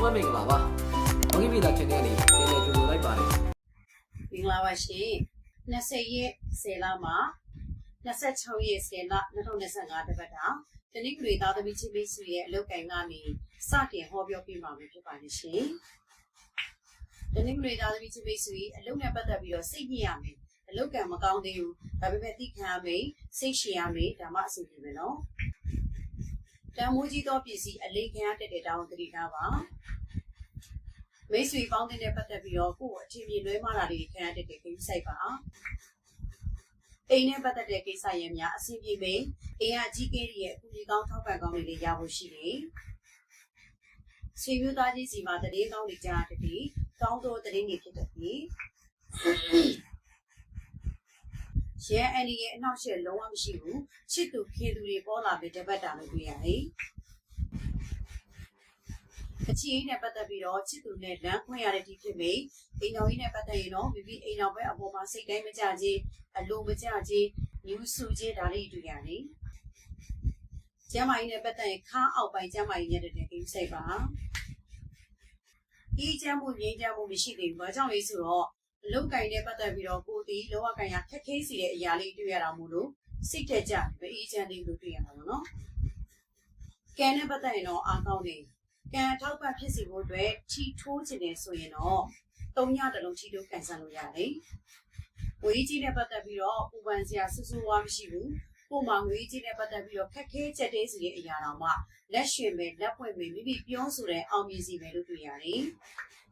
လုံးဝမင်္ဂလာပါ။ဘောဂီမီတာ channel ကနေပြန်လည်ကြိုဆိုလိုက်ပါတယ်မင်္ဂလာပါရှင်20ရက်10လမှာ26ရက်10လ2025တပတ်တာတနင်္ဂနွေသားသမီးချင်းမိတ်ဆွေရဲ့အလုပ်ကိုင်ကနေစတင်ဟောပြောပြမှာဖြစ်ပါတယ်ရှင်တနင်္ဂနွေသားသမီးချင်းမိတ်ဆွေအလုပ်နဲ့ပတ်သက်ပြီးတော့စိတ်ညစ်ရမယ်အလုပ်ကံမကောင်းသေးဘူးဒါပေမဲ့သိခံရမယ်စိတ်ရှည်ရမယ်ဒါမှအဆင်ပြေမယ်နော် တန်မိုးကြီးသောပစ္စည်းအလေးခံရတဲ့တဲ့တောင်းသတိထားပါမိတ်ဆွေပေါင်းတဲ့ပတ်သက်ပြီးတော့ကိုယ့်အချင်းချင်းလွဲမှားတာတွေခံရတဲ့တဲ့ကိစ္စပါအိမ်နဲ့ပတ်သက်တဲ့ကိစ္စရဲ့များအဆင်ပြေမယ်အိမ်ကအကြီးကဲရဲ့အကူကြီးကောင်းထောက်ပံ့ကောင်းတွေလည်းရဖို့ရှိတယ်ဆွေမျိုးသားချင်းစီမှာတရေကောင်းတွေကြားတဲ့ဒီကောင်းသောတရေတွေဖြစ်တဲ့ဒီ ရဲအန်ဒီရဲ့အနောက်ရှက်လုံးဝမရှိဘူးချစ်သူခင်သူတွေပေါ်လာပြီးတပတ်တာလို့တွေ့ရတယ်အချီးနဲ့ပတ်သက်ပြီးတော့ချစ်သူနဲ့လမ်းခွင့်ရတဲ့ဒီဖြစ်မိအိမ်တော်ကြီးနဲ့ပတ်သက်ရင်တော့မိမိအိမ်တော်ဘက်အပေါ်မှာစိတ်တိုင်းမကြခြင်းအလိုမကြခြင်းညူးဆူခြင်းဒါလေးတွေ့ရတယ်ကျမ်းမာရေးနဲ့ပတ်သက်ရင်ခါအောက်ပိုင်းကျမ်းမာရေးနဲ့တည်းကိစ္စစိတ်ပါဒီကျမ်းမှုငြိမ်းချမ်းမှုမရှိသေးဘူး။ဘာကြောင့်လဲဆိုတော့ အလုတ်ကင်နဲ့ပတ်သက်ပြီးတော့ကိုယ်ဒီလောကကင်ရခက်ခဲစီတဲ့အရာလေးတွေ့ရတာမို့လို့စိတ်တက်ကြမအေးချမ်းသေးလို့တွေ့ရတာပေါ့နော်။ကံနဲ့ပတ်သက်ရင်တော့အားကောင်းတယ်။ကံထောက်ပံ့ဖြစ်စီဖို့အတွက်ချီထိုးခြင်းနဲ့ဆိုရင်တော့သုံးရတလုံးချီထိုးကန်ဆယ်လို့ရတယ်။ဝေးကြီးနဲ့ပတ်သက်ပြီးတော့ပူပန်စရာဆူဆူဝါမရှိဘူး။ကို့မှာငွေကြီးနဲ့ပတ်သက်ပြီးတော့ခက်ခဲချက်သေးစီတဲ့အရာတော်မှလက်ရွှင်ပဲလက်ပွင့်ပဲမိမိပြောဆိုတဲ့အောင်မြင်စီပဲလို့တွေ့ရတယ်။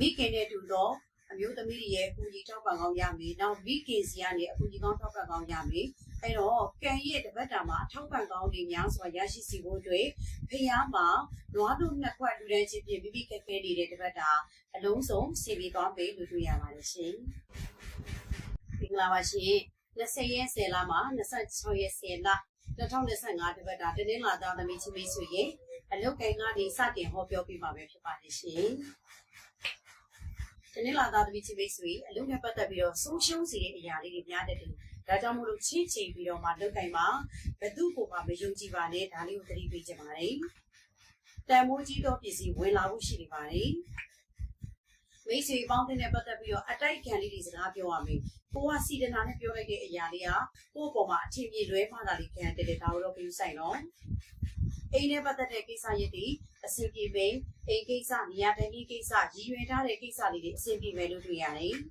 မိခင်နဲ့တူသောအမျိုးသမီးတွေရဲ့အကူကြီးထောက်ပံ့ကောင်းရမယ်။နောက်မိခင်စီကနေအကူကြီးကောင်းထောက်ပံ့ကောင်းရမယ်။အဲတော့ကံရဲ့တပတ်တာမှာအထောက်ပံ့ကောင်းတွေများစွာရရှိစီဖို့အတွက်ဖျားမှာနွားတို့နှစ်ခွက်လူတန်းချင်းပြမိမိခက်ခဲနေတဲ့တပတ်တာအလုံးစုံစီပြီးသွားမယ်လို့တွေ့ရပါတယ်ရှင်။မင်္ဂလာပါရှင်။20ရက်10လမှာ26ရက်10လ2025တပတ်တာတနင်္လာသားသမီးချင်းမိတ်ဆွေရဲ့အလုတ်ကိုင်းကနေစတင်ဟောပြောပြပါမယ်ဖြစ်ပါတယ်ရှင်။ တနင်္လာသားသမီးချင်းမိတ်ဆွေအလုတ်နဲ့ပတ်သက်ပြီးတော့ဆုံးရှုံးစေတဲ့အရာလေးတွေများတဲ့တူဒါကြောင့်မို့လို့ချင်းချင်းပြီးတော့မှလုတ်ကိုင်းမှာဘသူ့ကိုမှမယုံကြည်ပါနဲ့ဒါလေးကိုသတိပေးချင်ပါတယ်။တန်မိုးကြီးသောပစ္စည်းဝင်လာဖို့ရှိနေပါတယ်။ မိတ်ဆွေပေါင်းတဲ့ပတ်သက်ပြီးတော့အတိုက်ခံလေးတွေစကားပြောရမယ်။ကိုကစီဒနာနဲ့ပြောလိုက်တဲ့အရာလေးကကိုယ့်ပေါ်မှာအထင်ကြီးလွဲမှားတာလေးခံရတဲ့ဒါကိုတော့ပြုဆိုင်တော့အိမ်နဲ့ပတ်သက်တဲ့ကိစ္စရပ်တွေအဆင်ပြေမယ်အိမ်ကိစ္စနေရာတိုင်းကိစ္စရည်ရွယ်ထားတဲ့ကိစ္စလေးတွေအဆင်ပြေမယ်လို့တွေ့ရတယ်။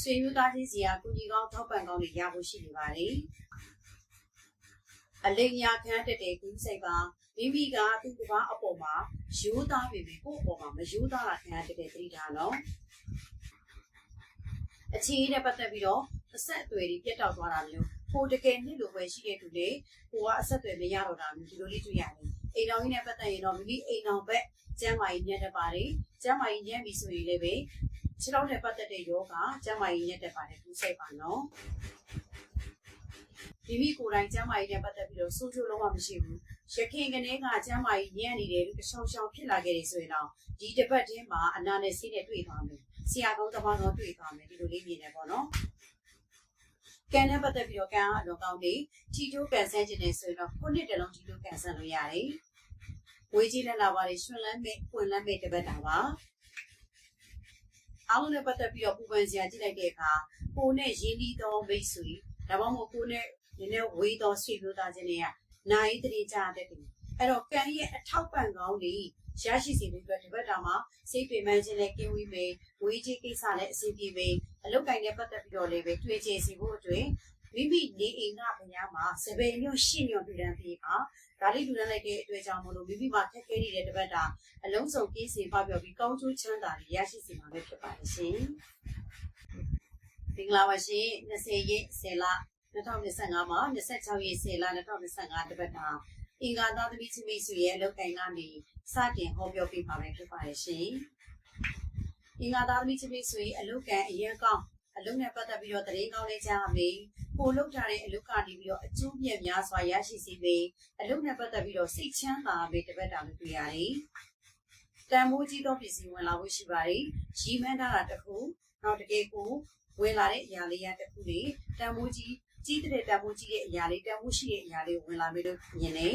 ဆွေမျိုးသားချင်းစီကကုညီကောင်းထောက်ပံ့ကောင်းတွေရဖို့ရှိနေပါတယ်။အလိမ်ညာခံတတ်တဲ့ကုစိတ်ပါ မိမိကသူ့တစ်ပါးအပေါ်မှာရိုးသားပေမဲ့ကိုယ့်အပေါ်မှာမရိုးသားတာခံရတဲ့သတိထားနော်။အခြေအနေနဲ့ပတ်သက်ပြီးတော့အဆက်အသွယ်တွေပြတ်တောက်သွားတာမျိုးကိုတကယ်နှစ်လိုပဲရှိတဲ့သူတွေကိုကအဆက်အသွယ်မရတော့တာမျိုးဒီလိုလေးတွေ့ရတယ်။အိမ်တော်ကြီးနဲ့ပတ်သက်ရင်တော့မိမိအိမ်တော်ဘက်ကျမ်းမာရေးညက်တဲ့ပါတယ်။ကျမ်းမာရေးညက်ပြီဆိုရင်လည်းပဲခြေထောက်နဲ့ပတ်သက်တဲ့ယောဂကျမ်းမာရေးညက်တဲ့ပါတယ်သူစိတ်ပါနော်။မိမိကိုယ်တိုင်ကျမ်းမာရေးနဲ့ပတ်သက်ပြီးတော့စိုးကျိုးလုံးဝမရှိဘူး။ ရခင်ကနေကကျမ်းမာရေးညံ့နေတယ်လို့တချောင်းချောင်းဖြစ်လာခဲ့တယ်ဆိုရင်တော့ဒီတစ်ပတ်တည်းမှာအနာနဲ့ဆေးနဲ့တွေ့သွားမယ်။ဆရာကောင်းသမားကောင်းတွေ့သွားမယ်ဒီလိုလေးမြင်နေပေါ့နော်။ကံနဲ့ပတ်သက်ပြီးတော့ကံကအလွန်ကောင်းနေထီတိုးကန်ဆန်းခြင်းနဲ့ဆိုရင်တော့ခုနှစ်တလုံးထီတိုးကန်ဆန်းလို့ရတယ်။ဝေးကြီးလက်လာပါလေရွှင်လန်းမဲ့ပွင့်လန်းမဲ့တပတ်တာပါ။အားလုံးနဲ့ပတ်သက်ပြီးတော့ပူပန်စရာကြည့်လိုက်တဲ့အခါကိုနဲ့ရင်းနှီးသောမိတ်ဆွေဒါမှမဟုတ်ကိုနဲ့နည်းနည်းဝေးသောဆွေမျိုးသားချင်းတွေက နိုင်တည်ကြတဲ့တူအဲ့တော့ကံရဲ့အထောက်ပံ့ကောင်းတွေရရှိစီဖို့အတွက်ဒီဘက်တောင်မှာစိတ်ပင်ပန်းခြင်းနဲ့ကင်းဝေးမယ်ဝေးကြီးကိစ္စနဲ့အစီအပြေမယ်အလုတ်ကင်နဲ့ပတ်သက်ပြီးတော့လည်းပဲတွေ့ချေစီဖို့အတွက်မိမိနေအိမ်ကဘုရားမှာစပယ်ညွန့်ရှင်းညွန့်ပြတန်းပြီးပါဒါလေးလူတန်းလိုက်တဲ့အတွက်ကြောင့်မလို့မိမိမှာခက်ခဲနေတဲ့တပတ်တာအလုံးစုံပြည့်စုံပပြောပြီးကောင်းကျိုးချမ်းသာတွေရရှိစီမှာပဲဖြစ်ပါတယ်ရှင်။မင်္ဂလာပါရှင်20ရက်10လ 2025မှာ26ရက်10လ2025တပတ်တာအင်္ဂါသားသမီးချင်းမိတ်ဆွေရဲ့အလုပ်ကိုင်ကနေစတင်ဟောပြောပေးပါမယ်ဖြစ်ပါတယ်ရှင်။အင်္ဂါသားသမီးချင်းမိတ်ဆွေအလုပ်ကန်အရင်ကောင်းအလုပ်နဲ့ပတ်သက်ပြီးတော့တရင်ကောင်းလေးကြားရမယ်။ကိုလုပ်ထားတဲ့အလုပ်ကနေပြီးတော့အကျိုးမြတ်များစွာရရှိစေမယ်။အလုပ်နဲ့ပတ်သက်ပြီးတော့စိတ်ချမ်းသာမယ်တပတ်တာလို့တွေ့ရတယ်။တန်မိုးကြီးသောပစ္စည်းဝင်လာဖို့ရှိပါတယ်။ရီမန်းထားတာတစ်ခုနောက်တကယ်ကိုဝင်လာတဲ့အရာလေးရတစ်ခုလေတန်မိုးကြီး ကြီးတဲ့တန်မိုးကြီးတဲ့အရာလေးတန်မိုးရှိတဲ့အရာလေးဝင်လာမယ်လို့မြင်နေ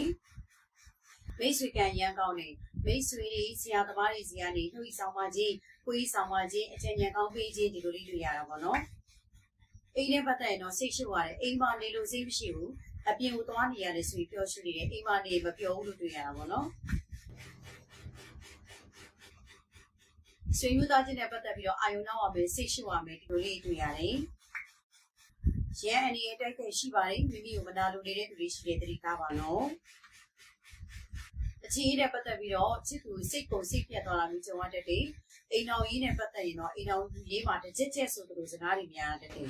မိတ်ဆွေကံရန်ကောင်းနေမိတ်ဆွေတွေဆရာသမားတွေစီကနေနှုတ်ဆောင်ပါခြင်းကိုကြီးဆောင်ပါခြင်းအကျဉ်းဉာဏ်ကောင်းပေးခြင်းဒီလိုလေးတွေ့ရတာပေါ့နော်အိမ်နဲ့ပတ်သက်ရင်တော့စိတ်ရှိရတယ်အိမ်မှာနေလို့စိတ်မရှိဘူးအပြင်ကိုသွားနေရတယ်ဆိုပြီးပြောရှုနေတယ်အိမ်မှာနေမပြောဘူးလို့တွေ့ရတာပေါ့နော်ဆွေမျိုးသားချင်းနဲ့ပတ်သက်ပြီးတော့အာယုံနောက်ရမယ်စိတ်ရှိရမယ်ဒီလိုလေးတွေ့ရတယ် ရန်အနေနဲ့တိုက်ခိုက်ရှိပါတယ်မိမိကိုမနာလိုနေတဲ့သူတွေရှိတဲ့တတိကားပါနော်အခြေအနေနဲ့ပတ်သက်ပြီးတော့ချစ်သူစိတ်ကိုစိတ်ပြတ်သွားတာမျိုးကြုံရတတ်တယ်အိမ်တော်ကြီးနဲ့ပတ်သက်ရင်တော့အိမ်တော်ကြီးမှာတစ်ချက်ချက်ဆိုသလိုစကားတွေများတတ်တယ်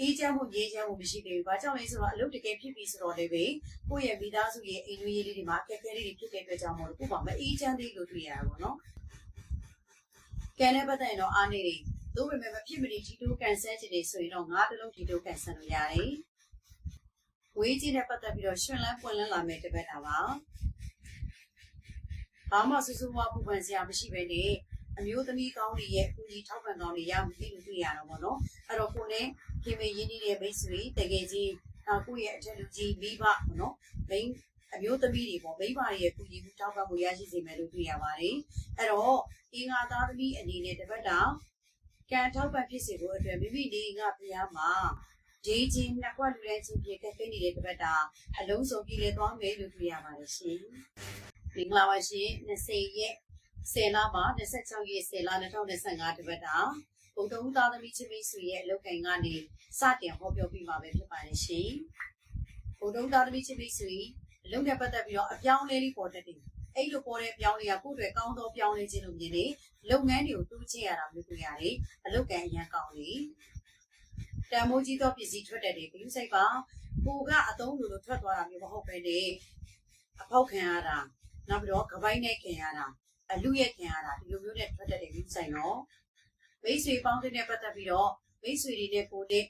အေးချမ်းမှုရေးချမ်းမှုမရှိသေးဘူး။ဘာကြောင့်လဲဆိုတော့အလုပ်တကယ်ဖြစ်ပြီဆိုတော့လည်းပဲကိုယ့်ရဲ့မိသားစုရဲ့အိမ်တွင်းရေးလေးတွေမှာအခက်အခဲလေးတွေဖြစ်တဲ့အတွက်ကြောင့်မို့လို့ကိုယ့်ဘာမအေးချမ်းသေးလို့တွေ့ရတာပေါ့နော်။ကဲနဲ့ပတ်သက်ရင်တော့အားနေတယ်။ သို့ပေမဲ့မဖြစ်မနေဒီတိုးကန်ဆယ်ချင်နေဆိုရင်တော့ငါးတလုံးဒီတိုးကန်ဆယ်လို့ရတယ်။ဝေးကြီးနဲ့ပတ်သက်ပြီးတော့ရှင်လန်းပွင့်လန်းလာမယ်တပတ်တာပါ။ဘာမှစူးစူးဝါပူပန်စရာမရှိပဲနဲ့အမျိုးသမီးကောင်းတွေရဲ့အကူကြီးထောက်ပံ့ကောင်းတွေရမှုသိလို့တွေ့ရတော့ဗောနော်အဲ့တော့ကိုနဲ့ခင်မရင်းနှီးတဲ့မိတ်ဆွေတကယ်ကြီးနောက်ကိုရဲ့အထက်လူကြီးမိဘဗောနော်မိန်းအမျိုးသမီးတွေပေါ့မိဘတွေရဲ့အကူကြီးမှုထောက်ပံ့မှုရရှိစေမယ်လို့တွေ့ရပါတယ်အဲ့တော့အင်္ဂါသားသမီးအနေနဲ့တပတ်တာ ကံထောက်ပံ့ဖြစ်စေဖို့အတွက်မိမိနေငါဖျားမှာဒီချင်းနှစ်ခွက်လူလဲချင်းပြေခက်ခဲနေတဲ့တပတ်တာအလုံးစုံပြည်လေသွားမယ်လို့တွေ့ရပါတယ်ရှင်မင်္ဂလာပါရှင်20ရက်10လမှာ26ရက်10လ2025တပတ်တာဘုဒ္ဓဦးသားသမီးချင်းမိတ်ဆွေရဲ့အလုပ်ကိုင်ကနေစတင်ဟောပြောပြမှာပဲဖြစ်ပါတယ်ရှင်ဘုဒ္ဓဦးသားသမီးချင်းမိတ်ဆွေအလုပ်နဲ့ပတ်သက်ပြီးတော့အပြောင်းလဲလေးပေါ်တတ်တယ် အဲ့လိုပေါ်တဲ့အပြောင်းလဲကကိုယ့်အတွက်ကောင်းသောပြောင်းလဲခြင်းလို့မြင်နေလုပ်ငန်းတွေကိုတူးချရတာမျိုးတွေ့ရတယ်အလုပ်ကန်အရန်ကောင်းလေတန်မိုးကြီးသောပစ္စည်းထွက်တတ်တယ်ဘလူးစိတ်ပါကိုကအသုံးလိုလိုထွက်သွားတာမျိုးမဟုတ်ပဲနေအဖောက်ခံရတာနောက်ပြီးတော့ကပိုင်းနဲ့ခင်ရတာအလူရဲ့ခင်ရတာဒီလိုမျိုးနဲ့ထွက်တတ်တယ်ဘလူးဆိုင်တော့မိတ်ဆွေပေါင်းတဲ့နဲ့ပတ်သက်ပြီးတော့မိတ်ဆွေတွေနဲ့ကိုနဲ့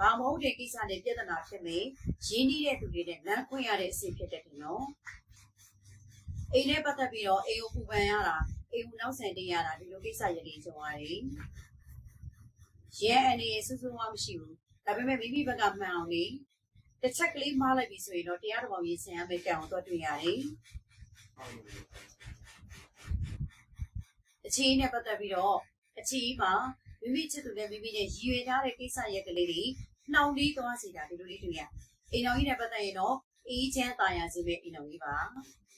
ဘာမဟုတ်တဲ့ကိစ္စနဲ့ပြဿနာဖြစ်မယ်ရင်းနှီးတဲ့သူတွေနဲ့လမ်းခွင့်ရတဲ့အစီဖြစ်တတ်တယ်နော် အိမ်နဲ့ပတ်သက်ပြီးတော့အိမ်ကိုပူပန်ရတာအိမ်ကိုနောက်ဆန်တင်ရတာဒီလိုကိစ္စရည်ကြီးကြုံရတယ်။ရဲအနေနဲ့စူးစူးမှမရှိဘူး။ဒါပေမဲ့မိမိဘက်ကမှန်အောင်လေတစ်ချက်ကလေးမှားလိုက်ပြီဆိုရင်တော့တရားတော်ဘောင်ရေးဆင်ရမယ့်ကြံအောင်တော့တွေ့ရတယ်။အခြေအနေနဲ့ပတ်သက်ပြီးတော့အခြေအေးမှာမိမိချစ်သူနဲ့မိမိရဲ့ရည်ရွယ်ထားတဲ့ကိစ္စရည်ကလေးတွေနှောင့်နှေးသွားစေတာဒီလိုလေးတွေ့ရ။အိမ်တော်ကြီးနဲ့ပတ်သက်ရင်တော့အေးချမ်းသာယာစေမယ့်အိမ်တော်ကြီးပါ။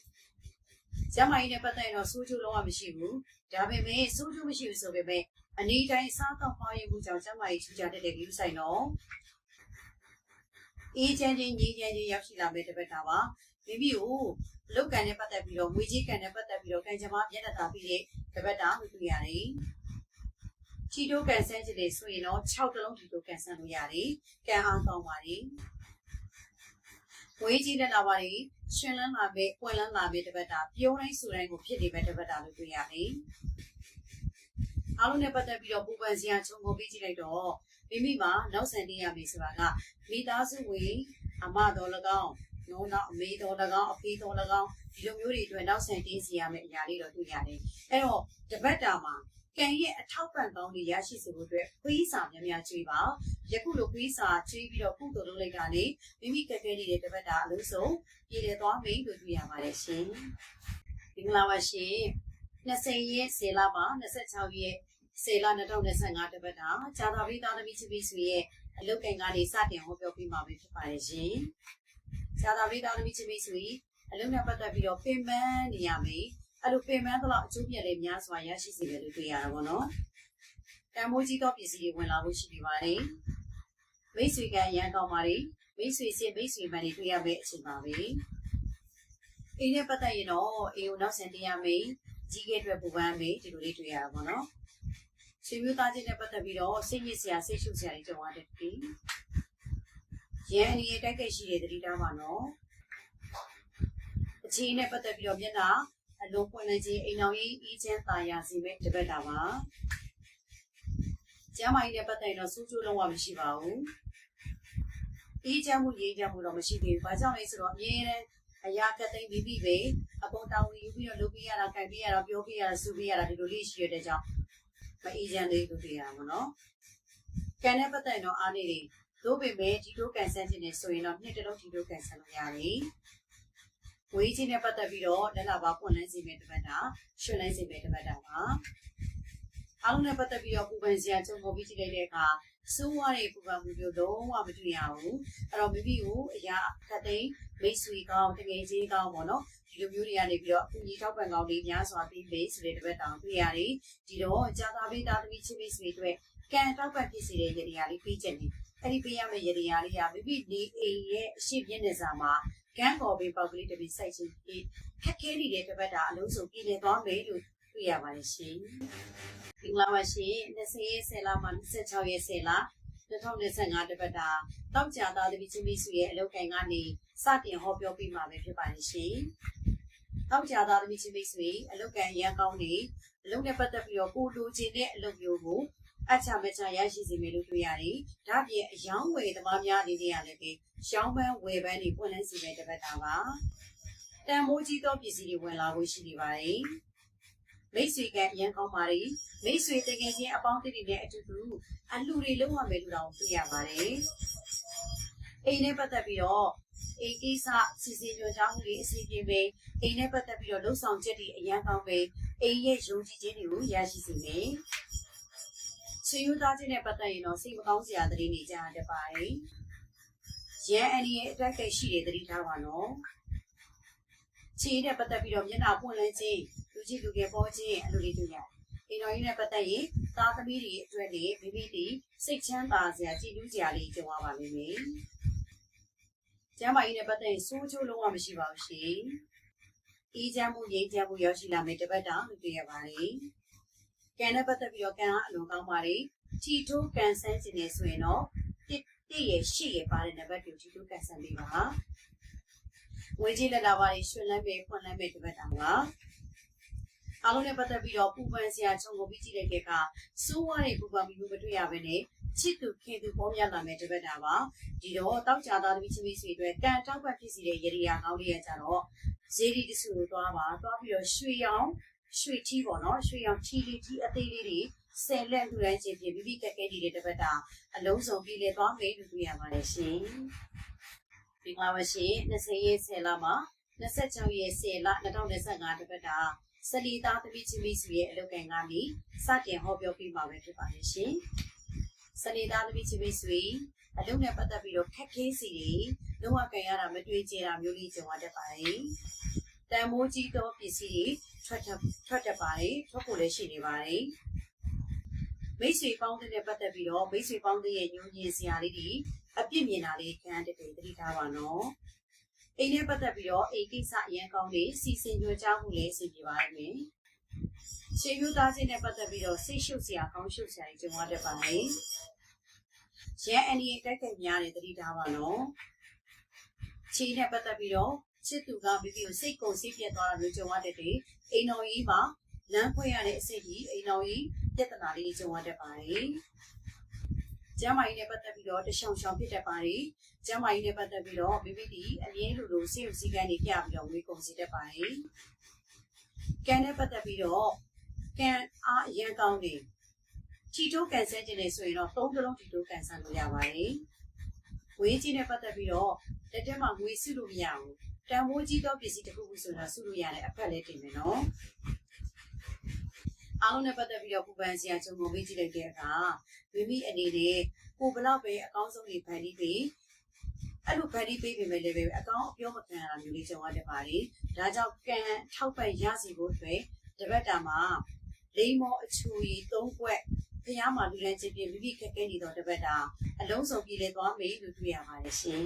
ကျမကြီးနဲ့ပတ်သက်ရင်တော့စိုးချိုးလုံးဝမရှိဘူးဒါပေမဲ့စိုးချိုးမရှိဘူးဆိုပေမဲ့အနေတိုင်းစားတော့မှားရမှုကြောင့်ကျမကြီးချူကြတဲ့တဲ့ဒီဆိုင်တော့အေးချမ်းချင်းညီချမ်းချင်းရောက်ရှိလာမဲ့တစ်ပတ်တာပါမိမိကိုလုတ်ကန်နဲ့ပတ်သက်ပြီးတော့ငွေကြီးကန်နဲ့ပတ်သက်ပြီးတော့ကံကြမ္မာမျက်နှာသာပြီးတဲ့တစ်ပတ်တာကိုတွေ့ရတယ်ချီတိုးကန်ဆန်းချင်တယ်ဆိုရင်တော့6တလုံးချီတိုးကန်ဆန်းလို့ရတယ်။ကန်အားကောင်းပါလေ။ဝေးကြီးတဲ့လာပါလေ ရှင်လန်းလာပဲပွင့်လန်းလာပဲတပတ်တာပြုံးတိုင်းဆိုတိုင်းကိုဖြစ်နေပဲတပတ်တာလို့တွေ့ရတယ်။အားလုံးနဲ့ပတ်သက်ပြီးတော့ပူပန်စရာခြုံငုံပေးကြည့်လိုက်တော့မိမိမှာနောက်ဆန်တင်ရမယ်ဆိုတာကမိသားစုဝင်အမတော်၎င်းနော်နောက်အမေတော်၎င်းအဖေတော်၎င်းဒီလိုမျိုးတွေအတွက်နောက်ဆန်တင်စီရမယ့်အရာလေးတော့တွေ့ရတယ်။အဲ့တော့တပတ်တာမှာ ကံရဲ့အထောက်ပံ့ကောင်းတွေရရှိစေဖို့အတွက်ခွေးစာများများကျွေးပါယခုလိုခွေးစာကျွေးပြီးတော့ကုသိုလ်လုပ်လိုက်တာလေမိမိကဲကဲနေတဲ့တပတ်တာအလို့ဆုံးပြည်တယ်သွားမယ်လို့တွေ့ရပါတယ်ရှင်မင်္ဂလာပါရှင်20ရက်10လမှာ26ရက်10လ2025တပတ်တာဇာတာပရိသသမီးချစ်ပြီးဆိုရဲ့အလုတ်ကင်ကနေစတင်ဟောပြောပြမှာပဲဖြစ်ပါတယ်ရှင်ဇာတာပရိသသမီးချစ်ပြီးဆိုရင်အလုတ်နဲ့ပတ်သက်ပြီးတော့ပင်ပန်းနေရမယ် အဲ့လိုပင်ပန်းတော့အကျိုးပြတဲ့များစွာရရှိစေတယ်လို့တွေ့ရတာပေါ့နော်တန်မိုးကြီးသောပစ္စည်းတွေဝင်လာလို့ရှိနေပါတယ်မိတ်ဆွေကရန်ကောင်းပါလေမိတ်ဆွေစင်မိတ်ဆွေမှန်တွေတွေ့ရမယ့်အချိန်ပါပဲအိမ်နဲ့ပတ်သက်ရင်တော့အိမ်ကိုနောက်ဆန်တင်ရမယ်ကြီးကဲအတွက်ပူပန်းမယ်ဒီလိုလေးတွေ့ရတာပေါ့နော်ဆွေမျိုးသားချင်းနဲ့ပတ်သက်ပြီးတော့စိတ်ညစ်စရာစိတ်ရှုပ်စရာတွေကြုံရတဲ့ဒီရန်အနေနဲ့တိုက်ခိုက်ရှိတဲ့တတိတာပါနော်အခြေအနေနဲ့ပတ်သက်ပြီးတော့မျက်နှာ အလုံးပွင့်လိုက်ခြင်းအိမ်တော်ကြီးအေးချမ်းသာယာစေမဲ့တပတ်တာပါကျမ်းမာရေးနဲ့ပတ်သက်ရင်တော့စူးစူးလုံးဝမရှိပါဘူးအေးချမ်းမှုရေးချမ်းမှုတော့မရှိသေးဘူးဘာကြောင့်လဲဆိုတော့အမြဲတမ်းအရာကသိမ့်ပြီးပြီပဲအကုန်တောင်းယူပြီးတော့လုပ်ပြရတာကြိုက်ပြရတာပြောပြရတာစူပြရတာဒီလိုလေးရှိရတဲ့ကြောင့်မအေးချမ်းသေးဘူးတွေ့ရမှာနော်ကံနဲ့ပတ်သက်ရင်တော့အားနေတယ်သို့ပေမဲ့ဒီလိုကန်ဆန်းခြင်းနဲ့ဆိုရင်တော့နှစ်တလုံးဒီလိုကန်ဆန်းလို့ရတယ် ဝေးချင်းနဲ့ပတ်သက်ပြီးတော့လက်လာပါပွင့်လန်းစီမဲ့တပတ်တာရွှင်လန်းစီမဲ့တပတ်တာပါအားလုံးနဲ့ပတ်သက်ပြီးတော့ပူပန်စရာကြုံပေါ်ပြီးကြည့်လိုက်တဲ့အခါစိုးရတဲ့ပူပန်မှုမျိုးလုံးဝမတွေ့ရဘူးအဲ့တော့မိမိကိုအရာခတ်သိမ်းမိတ်ဆွေကောင်းတကယ်ချင်းကောင်းပေါ့နော်ဒီလိုမျိုးတွေကနေပြီးတော့အကူကြီးထောက်ပံ့ကောင်းလေးများစွာပြီးပေးဆိုတဲ့တပတ်တောင်တွေ့ရတယ်ဒီတော့ကြာသာပေးသားသမီးချင်းမိတ်ဆွေတွေကံတောက်ပတ်ဖြစ်စေတဲ့ရေရာလေးပေးချက်နေအဲ့ဒီပေးရမယ့်ရေရာလေးကမိမိနေအိမ်ရဲ့အရှိပြင်းနေစာမှာ ကံပေါ်ပေးပေါက်ကလေးတစ်ပိစိုက်ချင်းပြီးခက်ခဲနေတဲ့တစ်ပတ်တာအလုံးစုံပြည်နေသွားမယ်လို့တွေ့ရပါတယ်ရှင်။ဒီလာပါရှင်20ရက်10လမှ26ရက်10လ2025တစ်ပတ်တာတောက်ကြသားတပည့်ချင်းမိစုရဲ့အလုပ်ကိုင်ကနေစတင်ဟောပြောပြမှာပဲဖြစ်ပါတယ်ရှင်။တောက်ကြသားတပည့်ချင်းမိစုရဲ့အလုပ်ကိုင်ရန်ကောင်းနေအလုပ်နဲ့ပတ်သက်ပြီးတော့ကိုလိုချင်တဲ့အလုပ်မျိုးကို အချမချရရှိစေမယ်လို့တွေ့ရတယ်။ဒါပြင်အယောင်းဝယ်သမားများအနေနဲ့ရလည်းပဲရောင်းပန်းဝယ်ပန်းတွေပွင့်လန်းစီမဲ့တစ်ပတ်တာပါ။တန်မိုးကြီးသောပစ္စည်းတွေဝင်လာဖို့ရှိနေပါတယ်။မိတ်ဆွေကအရန်ကောင်းပါလေ။မိတ်ဆွေတကယ်ချင်းအပေါင်းအသင်းတွေနဲ့အတူတူအလှူတွေလုံးဝမယ်လို့တောင်သိရပါတယ်။အိမ်နဲ့ပတ်သက်ပြီးတော့အိမ်ကိစ္စစီစဉ်ကြကြောင်းတွေအစီအပြေပဲအိမ်နဲ့ပတ်သက်ပြီးတော့လှုပ်ဆောင်ချက်တွေအရန်ကောင်းပဲအိမ်ရဲ့ယုံကြည်ခြင်းတွေကိုရရှိစေမယ်။ ဆွေယူသားချင်းနဲ့ပတ်သက်ရင်တော့စိတ်မကောင်းစရာသတင်းတွေကြားရတတ်ပါတယ်။ရန်အန်ဒီရဲ့အတက်ကိတ်ရှိတဲ့သတင်းထားပါနော်။ခြေနဲ့ပတ်သက်ပြီးတော့မျက်နှာပွင့်လန်းခြင်းလူကြီးလူငယ်ပေါ်ခြင်းအလိုလေးတွေ့ရတယ်။အိမ်တော်ကြီးနဲ့ပတ်သက်ရင်သားသမီးတွေအတွက်လေမိမိတွေစိတ်ချမ်းသာစရာကြည်လူးစရာလေးကြုံရပါလိမ့်မယ်။ကျမ်းမာရေးနဲ့ပတ်သက်ရင်စိုးချိုးလုံးဝမရှိပါဘူးရှင်။အေးချမ်းမှုငြိမ်းချမ်းမှုရောက်ရှိလာမယ်တပတ်တာလို့တွေ့ရပါတယ်။ ကန်နဲ့ပတ်သက်ပြီးတော့ကန်ကအလွန်ကောင်းပါလေထီထိုးကန်ဆန်းခြင်းနေဆိုရင်တော့တစ်တစ်ရဲ့ရှေ့ရဲ့ပါတဲ့နံပါတ်ကိုထီထိုးကန်ဆန်းပေးပါဝေကြီးလက်လာပါလေရွှင်လန်းပဲဖွင့်လန်းပဲဒီဘက်တောင်ပါအားလုံးနဲ့ပတ်သက်ပြီးတော့ပူပန်စရာခြုံကိုပြီးကြည့်တဲ့ကစိုးဝါးတဲ့ပူပန်ပြီးမတွေ့ရဘဲနဲ့ချစ်သူခင်သူပေါင်းရလာမယ်ဒီဘက်တာပါဒီတော့တောက်ကြသားသမီးချင်းမိတ်ဆွေတွေကန်တောက်ပတ်ဖြစ်စီတဲ့ရေရီယာကောင်းလေးရကြတော့ဇေဒီတဆူကိုသွားပါသွားပြီးတော့ရွှေရောင် ရွှေထီးပေါ့နော်ရွှေရောင်ထီးလေးကြီးအသေးလေးတွေဆယ်လက်လှူတိုင်းချင်းပြပြီးပြီးကက်ကဲနေတဲ့တစ်ပတ်တာအလုံးစုံပြီးလေသွားမယ်လို့တွေ့ရပါတယ်ရှင်။ဒီမှာပါရှင်20ရက်10လမှာ26ရက်10လ2025တစ်ပတ်တာစလီသားသမီးချင်းမိစုရဲ့အလုပ်ကန်ကနေစတင်ဟောပြောပြမှာပဲဖြစ်ပါတယ်ရှင်။စလီသားသမီးချင်းမိစုအလုပ်နဲ့ပတ်သက်ပြီးတော့ခက်ခဲစီတွေလုံးဝကန်ရတာမတွေ့ကြတာမျိုးလေးကြုံရတတ်ပါတယ်။ တန်မိုးကြီးသောပစ္စည်းတွေထွက်ထွက်ထွက်တတ်ပါတယ်ထွက်ဖို့လည်းရှိနေပါတယ်မိတ်ဆွေပေါင်းတဲ့ပတ်သက်ပြီးတော့မိတ်ဆွေပေါင်းတဲ့ရဲ့ညှို့ညင်စရာလေးတွေအပြစ်မြင်တာလေးခံတဲ့တည်းသတိထားပါနော်အိမ်နဲ့ပတ်သက်ပြီးတော့အိမ်ကိစ္စအရန်ကောင်းလေးစီစဉ်ကြွကြောင်းမှုလေးစီပြပါရမယ်ရှေးယူသားချင်းနဲ့ပတ်သက်ပြီးတော့စိတ်ရှုပ်စရာကောင်းရှုပ်စရာတွေကြုံရတတ်ပါမယ်ရန်အန်ဒီရဲ့တက်တက်များတဲ့သတိထားပါနော်ခြေနဲ့ပတ်သက်ပြီးတော့ ချစ်သူကမိမိကိုစိတ်ကုန်စိတ်ပြတ်သွားတာမျိုးကြုံရတဲ့တေအိမ်တော်ကြီးမှာလမ်းခွဲရတဲ့အစိတ်ကြီးအိမ်တော်ကြီးပြဿနာလေးကြုံရတတ်ပါတယ်။ကျမ်းမာရေးနဲ့ပတ်သက်ပြီးတော့တရှောင်ရှောင်ဖြစ်တတ်ပါတယ်။ကျမ်းမာရေးနဲ့ပတ်သက်ပြီးတော့မိမိဒီအမြဲလိုလိုစိတ်ဥစည်းကမ်းတွေပြပြီးတော့ဝေးကုန်စေတတ်ပါတယ်။ကံနဲ့ပတ်သက်ပြီးတော့ကံအားအရန်ကောင်းနေထီတိုးကန်ဆယ်ခြင်းနေဆိုရင်တော့သုံးကလုံးထီတိုးကန်ဆယ်လို့ရပါတယ်။ဝေးကြီးနဲ့ပတ်သက်ပြီးတော့လက်ထဲမှာငွေစုလို့မရဘူး တန်ဖိုးကြီးသောပစ္စည်းတစ်ခုခုဆိုတော့စုလို့ရတဲ့အဖက်လေးတင်မယ်နော်အားလုံးနဲ့ပတ်သက်ပြီးတော့ပူပန်စရာကြုံကုန်ပေးကြည့်လိုက်တဲ့အခါမိမိအနေနဲ့ကိုဘလောက်ပဲအကောင်းဆုံးတွေဖန်တီးပြီးအဲ့လိုဖန်တီးပေးပေမဲ့လည်းပဲအကောင်းအပြောမခံရတာမျိုးလေးကြုံရတတ်ပါလေဒါကြောင့်ကံထောက်ပံ့ရစီဖို့အတွက်တပတ်တာမှာလိမ္မောအချူရီ၃ခွက်ဖျားမှာလူလန်းချင်းပြမိမိခက်ခဲနေတော့တပတ်တာအလုံးစုံပြည်လေသွားမယ်လို့တွေ့ရပါတယ်ရှင်